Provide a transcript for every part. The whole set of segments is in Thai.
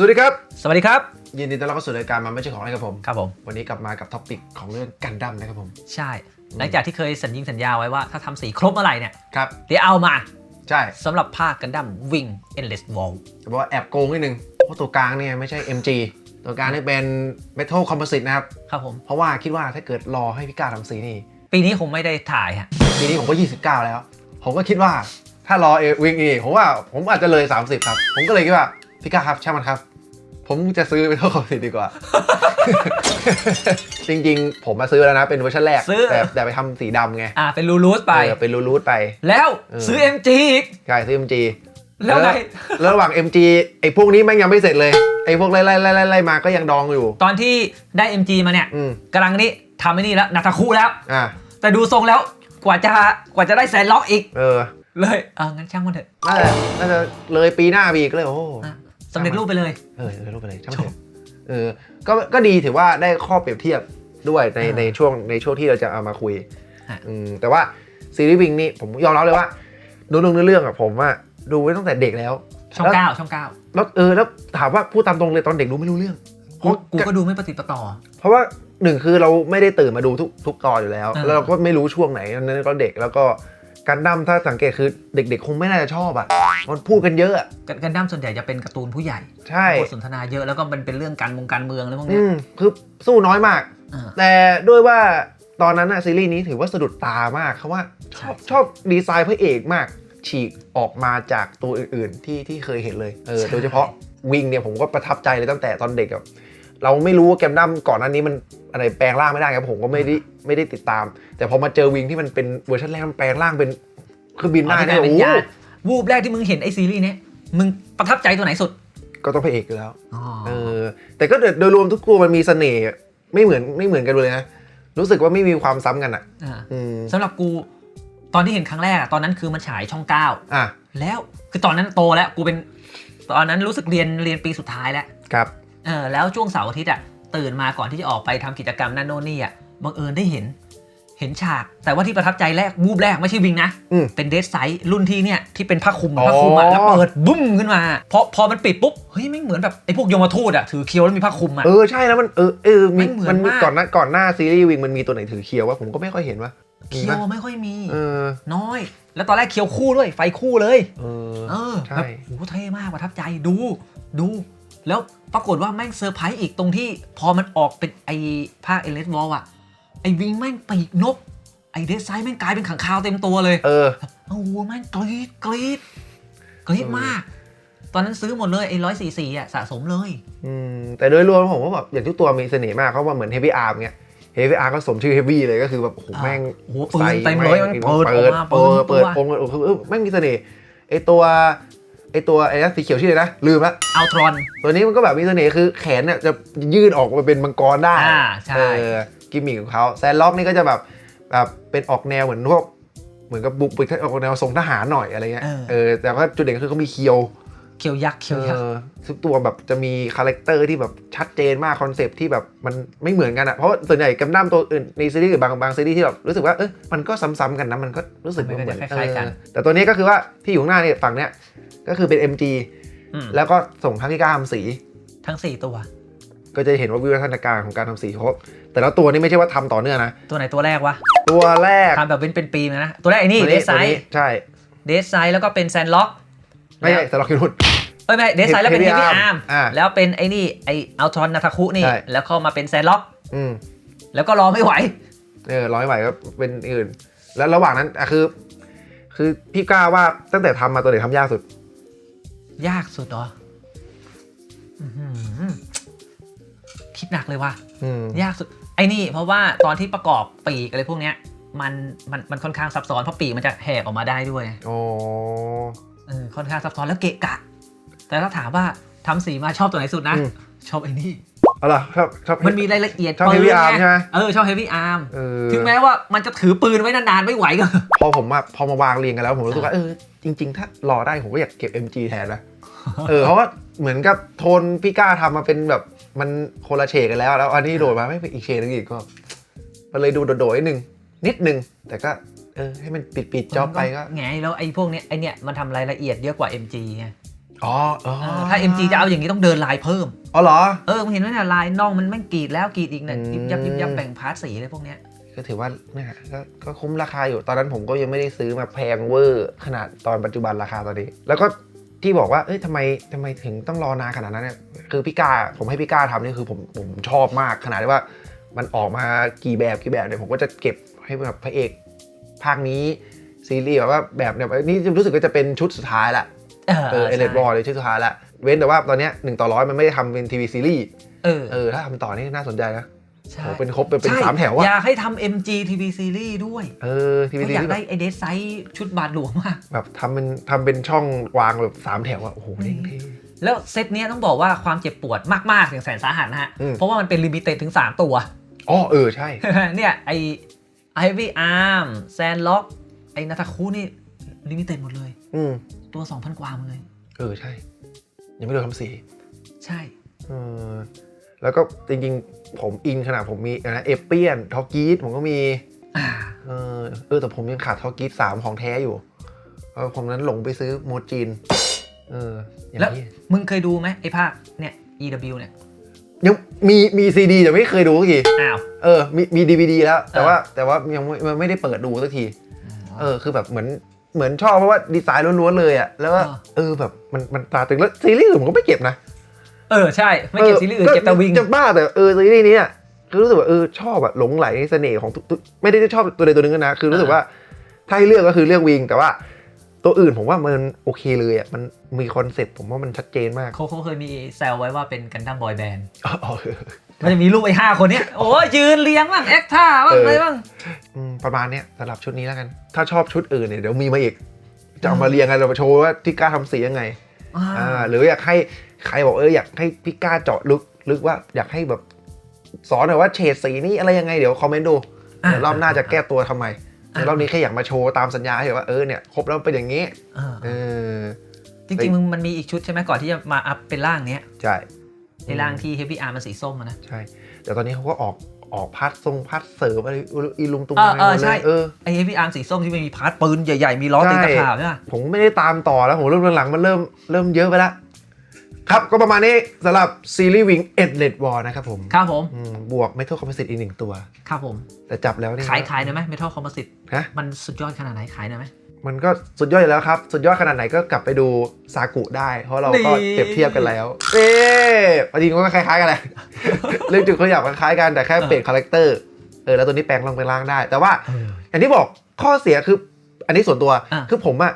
สวัสดีครับ สวัสดีครับ ยินดีต้อนรับเข้าสู่รายการมันไม่ใช่ของอะไรครับผม ครับผม วันนี้กลับมากับท็อปิกของเรื่องกันดั้มนะครับผม ใช่ หลังจากที่เคยสัญญิงสัญญาไว้ว่าถ้าทำสีครบเมื่อไหร่เนี่ย ครับ เดี๋ยวเอามา ใช่สำหรับภาคกันดั้มวิง endless wall แต่ว่าแอบโกงนิดนึง เพราะตัวกลางเนี่ยไม่ใช่ MG ตัวกลางนี่เป็น Metal Composite นะครับ ครับผม เพราะว่าคิดว่าถ้าเกิดรอให้พี่ก้าทำสีนี่ ปีนี้คงไม่ได้ถ่ายฮะ ปีนี้ผมก็ 29 แล้ว ผมก็คิดว่าถ้ารอเอวิงนี่ผมว่าผมอาจจะเลย 30 ครับ ผมก็เลยคิดว่าพี่ก้าครับช่างมันครับ ผมจะซื้อ Metal Composite ดีกว่า จริงๆ ผมมาซื้อแล้วนะ เป็นเวอร์ชันแรก ซื้อ แต่แต่ไปทำสีดำไงอ่าเป็นรูรูสไป เออเป็นรูดๆไป แล้วเออซื้อ MG อีก ใช่ซื้อ MG แล้วไง แล้วระหว่าง MG ไอ้พวกนี้แม่งยังไม่เสร็จเลย ไอ้พวกไล่ไล่ไล่ไล่ไล่มาก็ยังดองอยู่ ตอนที่ได้ MG มาเนี่ยอืมกำลังนี่ทำไอ้นี่แล้วนาตาคุแล้ว อะแต่ดูทรงแล้วกว่าจะกว่าจะได้แซนล็อกอีกเออเลยเอองั้นช่างมันเถอะน่าจะน่าจะเลยปีหน้าไปอีกเลยโอ้โหอะ สำเร็จรูปไปเลย เออเลยรูปไปเลยช่างมันเถอะเออก็ก็ดีถือว่าได้ข้อเปรียบเทียบด้วยในอ่าในช่วงในช่วงที่เราจะเอามาคุยฮะ อืมแต่ว่าซีรีส์วิงนี่ผมยอมรับเลยว่าดูเรื่องเรื่องอะผมว่าดูไว้ตั้งแต่เด็กแล้ว ช่องเก้าช่องเก้าแล้วเออแล้วถามว่าพูดตามตรงเลยตอนเด็กดูไม่รู้เรื่อง เพกูราะ กูก็ดูไม่ปฏิดประต่อ เพราะว่าหนึ่งคือเราไม่ได้ตื่นมาดูทุกทุกตอนอยู่แล้วอ่าแล้วเราก็ไม่รู้ช่วงไหนนั้นก็เด็กแล้วก็ การดั้มถ้าสังเกตคือเด็กๆ คงไม่น่าจะชอบอะมันพูดกันเยอะอะ กันกันดั้มส่วนใหญ่จะเป็นการ์ตูนผู้ใหญ่ใช่ บทสนทนาเยอะแล้วก็มันเป็นเรื่องการมงการเมืองอะไรพวกอืเนี้ยมคือสู้น้อยมาก อ่า แต่ด้วยว่าตอนนั้นอะซีรีส์นี้ถือว่าสะดุดตามากเขาว่าชอบใช่ ชอบดีไซน์พระเอกมาก ฉีกออกมาจากตัวอื่นๆที่ที่เคยเห็นเลยเออโดยเฉพาะวิงเนี่ยผมก็ประทับใจเลยตั้งแต่ตอนเด็กอะ เราไม่รู้ว่าแกมดั้มก่อนหน้านี้มันอะไรแปลงร่างไม่ได้ครับผมก็ไม่ได้ไม่ได้ติดตาม แต่พอมาเจอวิงที่มันเป็นเวอร์ชันแรกมันแปลงร่างเป็นเครื่องบินได้ที่กเนี่ลายยเป็นโอ้โหญาติวูบแรกที่มึงเห็นไอซีรีส์เนี้ยมึงประทับใจตัวไหนสุด ก็ต้องพระเอกอยู่แล้วอ๋อเออแต่ก็โดยรวมทุกตัวมันมีเสน่ห์ไม่เหมือนไม่เหมือนกันเลยนะรู้สึกว่าไม่มีความซ้ำกันอะอ่าอืมสำหรับกูตอนที่เห็นครั้งแรกอะตอนนั้นคือมันฉายช่องเก้าอะแล้วคือตอนนั้นโตแล้วกูเป็น ตอนนั้นรู้สึกเรียนเรียนปีสุดท้ายแล้วครับเออแล้วช่วงเสาร์อาทิตย์อะตื่นมาก่อนที่จะออกไปทำกิจกรรมนั่นโน่นนี่อะบังเอิญได้เห็น เห็นฉาก แต่ว่าที่ประทับใจแรกวูบแรกไม่ใช่วิงนะอืมเป็นเดสไซส์รุ่นที่เนี่ยที่เป็นผ้าคลุมอ๋อผ้าคลุมอะแล้วเปิดบุ้มขึ้นมาพอพอมันปิดปุ๊บเฮ้ยไม่งเหมือนแบบไอ้พวกโยมทูตอะถือเคียวแล้วมีผ้าคลุมอะเออใช่แล้วมันเออเออมีมันเหมือนมันมีมากก่อนหน้าก่อนหน้าซีรีส์วิงมันมีตัวไหนถือเคียววะผมก็ไม่ค่อยเห็นวะมีเคียปะวไม่ค่อยมีเออน้อย แล้วตอนแรกเคียวคู่ด้วยไฟคู่เลย เออเออใช่แบบโอ้โหเท่มากประทับใจดูดู แล้วปรากฏว่าแม่งเซอร์ไพรส์อีกตรงที่พอมันออกเป็นไอ้ภาคเอเลสวอลอะไอ้วิงแม่งปีกนก ไอ้เดซไซแม่งกลายเป็นขังคาวเต็มตัวเลย เออโอ้โหแม่งกรี๊ดกรี๊ดกรี๊ดเออมาก ตอนนั้นซื้อหมดเลยไอ้ร้อยสี่สี่อะสะสมเลย อืมแต่โดยรวมผมว่าแบบอย่างทุกตัวมีเสน่ห์มากเขาว่าเหมือนเฮฟวี่อาร์มเงี้ยเฮฟวี่อาร์ก็สมชื่อเฮฟวี่เลยก็คือแบบโอ้โหแม่งโอ้โหปืนเต็มเลยมันเปิดอเปิอกดมาเปิดเปิเปิดดตัวปงเออคือเออแม่งมีเสน่ห์ไอตัว ไอตัวไอ้นั่นสีเขียวชื่ออะไรนะ ลืมละอัลตรอน ตัวนี้มันก็แบบมีเสน่ห์คือแขนเนี่ยจะยืดออกมาเป็นมังกรได้อ่าใช่ เออกิมมิคของเขาแซนล็อกนี่ก็จะแบบแบบเป็นออกแนวเหมือนพวกเหมือนกับบุกไปออกแนวทรงทหารหน่อยอะไรเงี้ยเออเออแต่ว่าจุดเด่นก็คือเขามีเคียว เคียวยักษ์เคียวยักษ์เออทุกตัวแบบจะมีคาแรคเตอร์ที่แบบชัดเจนมากคอนเซปต์ที่แบบมันไม่เหมือนกันอะเพราะว่าส่วนใหญ่กัมดั้มตัวอื่นในซีรีส์หรือบางบางซีรีส์ที่แบบรู้สึกว่าเออมันก็ซ้ำๆกันนะมันก็รู้สึกมันก็เหมือนจะคล้ายๆกันเออแต่ตัวนี้ก็คือว่าที่อยู่ข้างหน้าเนี่ยฝั่งเนี้ยก็คือเป็น MG อืมแล้วก็ส่งทั้งที่กล้าทำสีทั้งสี่ตัว ก็จะเห็นว่าวิวัฒนาการของการทำสีเขาแต่ละตัวนี่ไม่ใช่ว่าทำต่อเนื่องนะ ตัวไหนตัวแรกวะ ตัวแรกทำแบบเป็นเป็นปีมานะ ตัวแรกไอ้นี่ตัวเดซไซตัวนี้ใช่เดซไซแล้วก็เป็นแซนล็อกไม่ใช่สล็อกคิรุนเอ้ยไม่เดซไซแล้วเป็นเฮ Heavy ฟวี่ Arm อาร์มอ่าแล้วเป็นไอ้นี่ไออัลทรอนนาทาคุนี่ใช่แล้วเข้ามาเป็นแซนล็อกอืมแล้วก็รอไม่ไหวเออร้อยไหวก็เป็นอื่น แล้วระหว่างนั้นอะคือ คือพี่กล้าว่าตั้งแต่ทำมาตัวไหนทำยากสุด ยากสุดเหรออื้อหือคิดหนักเลยว่ะอืมยากสุด ไอ้นี่ เพราะว่าตอนที่ประกอบปีกอะไรพวกเนี้ยมันมันมันค่อนข้างซับซ้อนเพราะปีกมันจะแหกออกมาได้ด้วยอ๋อเออค่อนข้างซับซ้อนแล้วเกะกะ แต่ถ้าถามว่าทำสีมาชอบตัวไหนสุดนะ อืม ชอบไอ้นี่เอาล่ะชอบชอบ มันมีรายละเอียดชอบปืน Heavy Arm ไงใช่ไหม เออชอบเฮฟวี่อาร์มเออถึงแม้ว่ามันจะถือปืนไว้นานๆไม่ไหวก็ พอผมอะพอมาวางเรียงกันแล้ว ผมรู้สึกว่าเออจริง ๆ ถ้ารอได้ผมก็อยากเก็บ MG แทนนะเออเพราะว่าเหมือนกับโทนพี่กล้าทำมาเป็นแบบมันคนละเฉดกันแล้ว แล้วอันนี้โดดมาไม่เป็นอีกเฉดนึงอีกก็ มันเลยดูโดดๆนิดนึงนิดนึงแต่ก็เออให้มันปิดปิดๆจ็อบไปก็ ไงแล้วไอ้พวกเนี้ยไอ้เนี้ยมันทำรายละเอียดเยอะกว่า MG ไง อ๋ออ๋อเออถ้า MG จะเอาอย่างนี้ต้องเดินลายเพิ่ม อ๋อเหรอ เออมึงเห็นไหมเนี่ยลายน่องมันแม่งกรีดแล้วกรีดอีกเนี่ยอืมยิบยับยิบยับแบ่งพาร์ทสีอะไรพวกเนี้ยก็ถือว่าเนี่ยก็ก็คุ้มราคาอยู่ ตอนนั้นผมก็ยังไม่ได้ซื้อมาแพงเวอร์ขนาดตอนปัจจุบันราคาตอนนี้ แล้วก็ที่บอกว่าเอ้ยทำไมทำไมถึงต้องรอนานขนาดนั้นเนี่ยคือพี่ก้าผมให้พี่ก้าทำนี่คือผมผมชอบมากขนาดที่ว่ามันออกมากี่แบบกี่แบบเนี่ยผมก็จะเก็บให้แบบพระเอกภาคนี้ซีรีส์แบบว่าแบบเนี่ยนี่รู้สึกว่าจะเป็นชุดสุดท้ายละ เออเออเอเลดบอลเลยชุดสุดท้ายละเว้นแต่ว่าตอนเนี้ยหนึ่งต่อร้อยมันไม่ได้ทำเป็นทีวีซีรีส์เออเออถ้าทำต่อนี่น่าสนใจนะใช่โหเป็นครบเป็นเป็นใช่สามแถวออะยากให้ทำ MG TV Series ด้วย เออทีวีเขาซีอยากรีส์ได้ไอเดสไซส์ชุดบาทหลวงมาก แบบทำเป็นทำเป็นช่องวางแบบสามแถวอะโอ้โหเท่เท่แล้วเซตเนี้ยต้องบอกว่าความเจ็บปวดมากๆถึงแสนสาหัสนะฮะอืมเพราะว่ามันเป็นลิมิเต็ดถึง 3 ตัวอ๋อเออ ใช่ เนี่ยไอไอวีอาร์มแซนล็อกไอนาทาคุนี่ลิมิเต็ดหมดเลย อืม ตัว2,000กว่าหมดเลย เออใช่ ยังไม่โดนทำสี ใช่ เออแล้วก็จริงๆ ผมอินขนาดผมมีอะไรนะเอเปียนทอกีสผมก็มี อ่า เออเออแต่ผมยังขาดทอกีสสามของแท้อยู่เออผมนั้นหลงไปซื้อโมจินเอออย่างแล้วนี้มึงเคยดูไหมไอภาคเนี่ย EW เนี่ย ยังมีมีซีดีแต่ไม่เคยดูสักทีอ้าว เออมีมีดีวดีแล้ว แต่เออว่าแต่ว่ายังไม่มันไม่ได้เปิดดูสักที เออคือแบบเหมือน เหมือนชอบเพราะว่าดีไซน์ล้วนๆเลยอะแล้วว่าอ่าเออแบบมันมันตราตรึงแล้วซีรีส์อื่นผมก็ไม่เก็บนะเออใช่ ไม่เก็บซีรีส์อื่นเก็บแต่วิงจะบ้าแต่เออซีรีส์นี้อะคือรู้สึกว่าเออชอบอะหลงไหลในเสน่ห์ของทุกทุกไม่ได้ชอบตัวใดตัวหนึ่งนะคือรู้สึกว่าถ้าให้เลือกก็คือเลือกวิงแต่ว่าตัวอื่นผมว่ามันโอเคเลยอะมันมีคอนเซ็ปต์ผมว่ามันชัดเจนมากเขาเขาเคยมีแซวไว้ว่าเป็นกันดั้มบอยแบนด์อ๋ออ๋อเออมันจะมีรูปไอ้ห้าคนเนี้ยโอ้ยยืนเรียงบ้างแอคท่าบ้างเออออะไรบ้างอืม ประมาณเนี้ยสำหรับชุดนี้แล้วกัน ถ้าชอบชุดอื่นเนี่ยเดี๋ยวมีมาอีก จะเอามาเรียงกันเรามาโชว์ว่าที่กล้าทำสียังไงอ่าอ่าหรืออยากให้ใครบอกเอออยากให้พี่ก้าเจาะลึกลึกว่าอยากให้แบบสอนหน่อยว่าเฉดสีนี้อะไรยังไงเดี๋ยวคอมเมนต์ดูเดี๋ยวรอบหน้าจะแก้ตัวทำไมแต่รอบนี้แค่อยากมาโชว์ตามสัญญาให้เห็นว่าเออเนี่ยครบแล้วเป็นอย่างนี้อ่าเออจริงๆมึงมันมีอีกชุดใช่ไหมก่อนที่จะมาอัพเป็นร่างเนี้ยใช่ไอ้ร่างที่เฮฟวี่อาร์มันสีส้มอะนะใช่แต่ตอนนี้เขาก็ออก ออกพัดทรงพัดเสริมอะไรอีลุงตุงเอออะไรเออหมดใช่เลยเออไอเฮฟวี่อาร์สีส้มที่มันมีพาร์ทปืนใหญ่ๆ มีล้อตีใช่ตะขาบใช่ไหมผมไม่ได้ตามต่อแล้วผมเริ่มหลังๆมันเริ่มเริ่มเยอะไปแล้วครับก็ประมาณนี้สำหรับซีรีส์วิงเอ็ดเลดวอร์นะครับผม ครับผมอืมบวกเมทัลคอมโพสิตอีกหนึ่งตัว ครับผม แต่จับแล้วนี่ขายขายหน่อยไหมเมทัลคอมโพสิตฮะมันสุดยอดขนาดไหนขายหน่อยไหม มันก็สุดยอดอยู่แล้วครับ สุดยอดขนาดไหนก็กลับไปดูซากุได้ เพราะเราก็นี่เปรียบเทียบกันแล้ว เอ๊จริงๆก็คล้ายๆกันแหละเรื่องจุดเขาอยากคล้ายๆกันแต่แค่เปลี่ยนคาแรคเตอร์เออแล้วตัวนี้แปลงลงไปล่างได้ แต่ว่าอย่างที่บอกข้อเสียคือ อันนี้ส่วนตัวอะคือผมอะ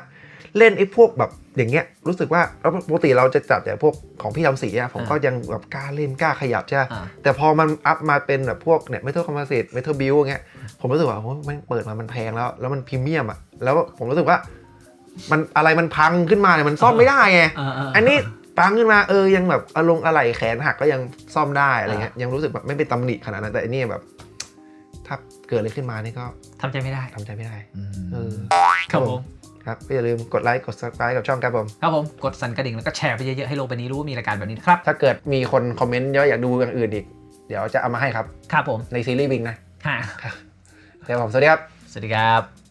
เล่นไอ้พวกแบบอย่างเงี้ยรู้สึกว่าแล้วปกติเราจะจับแต่พวกของพี่ทำสีอะผมก็ยังแบบกล้าเล่นกล้าขยับใช่ไหมอ่าแต่พอมันอัพมาเป็นแบบพวกเนี่ยเมทัลคอมโพสิตเมทัลบิวอย่างเงี้ยผมรู้สึกว่าโอ้ยมันเปิดมามันแพงแล้ว แล้วมันพรีเมียมอะแล้วผมรู้สึกว่า มันอะไรมันพังขึ้นมาเนี่ยมันซ่อมไม่ได้ไงเออเอออันนี้พังขึ้นมาเออยังแบบอารมณ์อะไรแขนหักก็ยังซ่อมได้อะไรเงี้ยยังรู้สึกแบบไม่เป็นตำหนิขนาดนั้นแต่อันนี้แบบ ถ้าเกิดอะไรขึ้นมานี่ก็ทำใจไม่ได้ทำใจไม่ได้เออครับผม ครับก็อย่าลืมกดไลค์กด subscribe กับช่องครับผม ครับผม กดสั่นกระดิ่งแล้วก็แชร์ไปเยอะๆให้โลกใบนี้รู้ว่ามีรายการแบบนี้นะครับ ถ้าเกิดมีคนคอมเมนต์เยอะอยากดูอย่างอื่นอีก เดี๋ยวจะเอามาให้ครับ ครับผม ในซีรีส์วิงนะค่ะเดี๋ยวผมสวัสดีครับ สวัสดีครับ